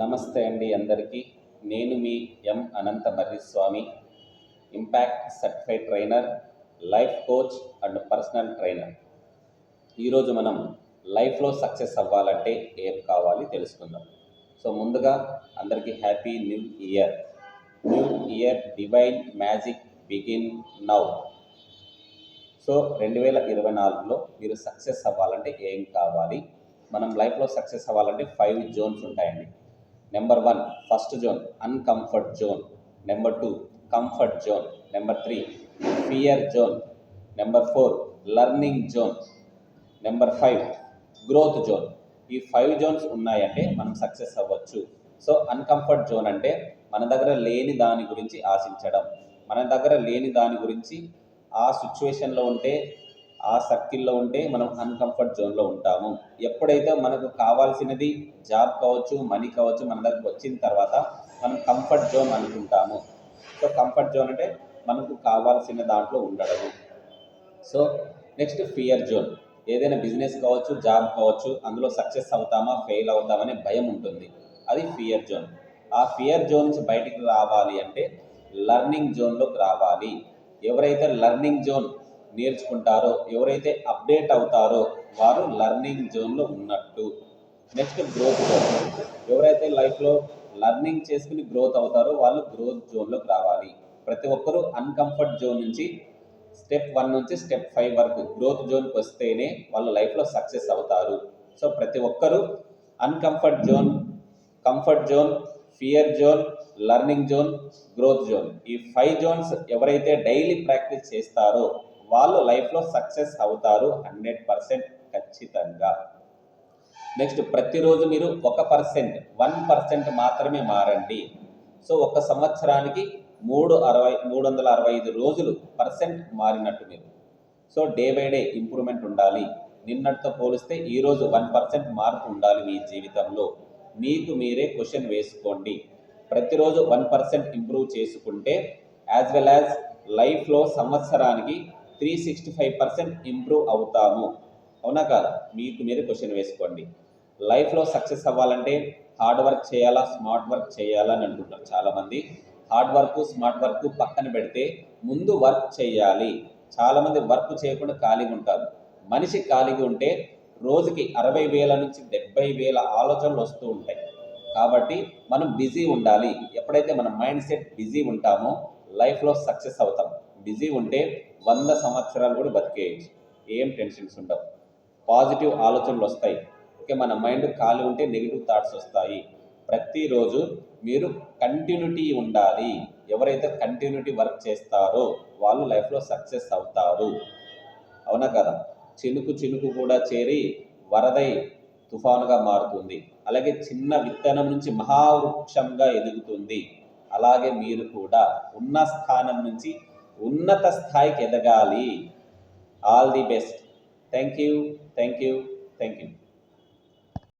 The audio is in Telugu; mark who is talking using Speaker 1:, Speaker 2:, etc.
Speaker 1: నమస్తే అండి అందరికీ. నేను మీ M Anantha Swamy impact certified trainer life coach and personal trainer. ఈరోజు మనం లైఫ్లో సక్సెస్ అవ్వాలంటే ఏం కావాలి తెలుసుకుందాం. సో ముందుగా అందరికీ happy new year. New year divine magic begin now. So రెండు వేల ఇరవై నాలుగులో మీరు సక్సెస్ అవ్వాలంటే ఏం కావాలి? మనం లైఫ్లో సక్సెస్ అవ్వాలంటే ఫైవ్ జోన్స్ ఉంటాయండి. Number one first zone uncomfort zone number two comfort zone number three fear zone number four learning zone number five growth zone ఈ ఫైవ్ జోన్స్ ఉన్నాయంటే మనం సక్సెస్ అవ్వచ్చు. సో అన్కంఫర్ట్ జోన్ అంటే మన దగ్గర లేని దాని గురించి ఆశించడం. మన దగ్గర లేని దాని గురించి ఆ సిచ్యువేషన్లో ఉంటే ఆ సర్కిల్లో ఉంటే మనం అన్కంఫర్ట్ జోన్లో ఉంటాము. ఎప్పుడైతే మనకు కావాల్సినది జాబ్ కావచ్చు మనీ కావచ్చు మన దగ్గరకు వచ్చిన తర్వాత మనం కంఫర్ట్ జోన్ అనుకుంటాము. సో కంఫర్ట్ జోన్ అంటే మనకు కావాల్సిన దాంట్లో ఉండడము. సో నెక్స్ట్ ఫియర్ జోన్ ఏదైనా బిజినెస్ కావచ్చు జాబ్ కావచ్చు అందులో సక్సెస్ అవుతామా ఫెయిల్ అవుతామనే భయం ఉంటుంది. అది ఫియర్ జోన్ ఆ ఫియర్ జోన్ నుంచి బయటికి రావాలి అంటే లర్నింగ్ జోన్లోకి రావాలి. ఎవరైతే లర్నింగ్ జోన్ నేర్చుకుంటారో ఎవరైతే అప్డేట్ అవుతారో వారు లర్నింగ్ జోన్లో ఉన్నట్టు. Next growth zone. ఎవరైతే లైఫ్లో లర్నింగ్ చేసుకుని గ్రోత్ అవుతారో వాళ్ళు గ్రోత్ జోన్లోకి రావాలి. ప్రతి ఒక్కరూ అన్కంఫర్ట్ జోన్ నుంచి స్టెప్ వన్ నుంచి స్టెప్ ఫైవ్ వరకు గ్రోత్ జోన్కి వస్తేనే వాళ్ళు లైఫ్లో సక్సెస్ అవుతారు. సో ప్రతి ఒక్కరూ uncomfort zone comfort zone fear zone learning zone growth zone. ఈ ఫైవ్ జోన్స్ ఎవరైతే డైలీ ప్రాక్టీస్ చేస్తారో వాళ్ళు లైఫ్లో సక్సెస్ అవుతారు హండ్రెడ్ పర్సెంట్ ఖచ్చితంగా. నెక్స్ట్ ప్రతిరోజు మీరు ఒక పర్సెంట్ వన్ పర్సెంట్ మాత్రమే మారండి. సో ఒక సంవత్సరానికి మూడు అరవై మూడు వందల అరవై ఐదు రోజులు పర్సెంట్ మారినట్టు మీరు. So day by day improvement ఉండాలి. నిన్నటితో పోలిస్తే ఈరోజు వన్ పర్సెంట్ మార్పు ఉండాలి మీ జీవితంలో. మీకు మీరే క్వశ్చన్ వేసుకోండి. ప్రతిరోజు వన్ పర్సెంట్ ఇంప్రూవ్ చేసుకుంటే యాజ్ వెల్ యాజ్ లైఫ్లో సంవత్సరానికి three sixty five percent improve అవుతాము. అవునా కాదా? మీకు మీరు క్వశ్చన్ వేసుకోండి. లైఫ్లో సక్సెస్ అవ్వాలంటే హార్డ్ వర్క్ చేయాలా స్మార్ట్ వర్క్ చేయాలా అని అంటున్నారు చాలామంది. హార్డ్ వర్క్ స్మార్ట్ వర్క్ పక్కన పెడితే ముందు వర్క్ చేయాలి. చాలామంది వర్క్ చేయకుండా ఖాళీగా ఉంటారు. మనిషి ఖాళీగా ఉంటే రోజుకి అరవై వేల నుంచి డెబ్బై వేల ఆలోచనలు వస్తూ ఉంటాయి. కాబట్టి మనం బిజీ ఉండాలి. ఎప్పుడైతే మన మైండ్ సెట్ బిజీ ఉంటామో లైఫ్లో సక్సెస్ అవుతాం. బిజీ ఉంటే వంద సంవత్సరాలు కూడా బతికేయచ్చు. ఏం టెన్షన్స్ ఉండవు. పాజిటివ్ ఆలోచనలు వస్తాయి. ఓకే మన మైండ్ ఖాళీ ఉంటే నెగిటివ్ థాట్స్ వస్తాయి. ప్రతిరోజు మీరు కంటిన్యూటీ ఉండాలి. ఎవరైతే కంటిన్యూటీ వర్క్ చేస్తారో వాళ్ళు లైఫ్లో సక్సెస్ అవుతారు. అవునా కదా? చినుకు చినుకు కూడా చేరి వరదై తుఫానుగా మారుతుంది. అలాగే చిన్న విత్తనం నుంచి మహావృక్షంగా ఎదుగుతుంది. అలాగే మీరు కూడా ఉన్న స్థానం నుంచి ఉన్నత స్థాయికి ఎదగాలి. All the best thank you thank you thank you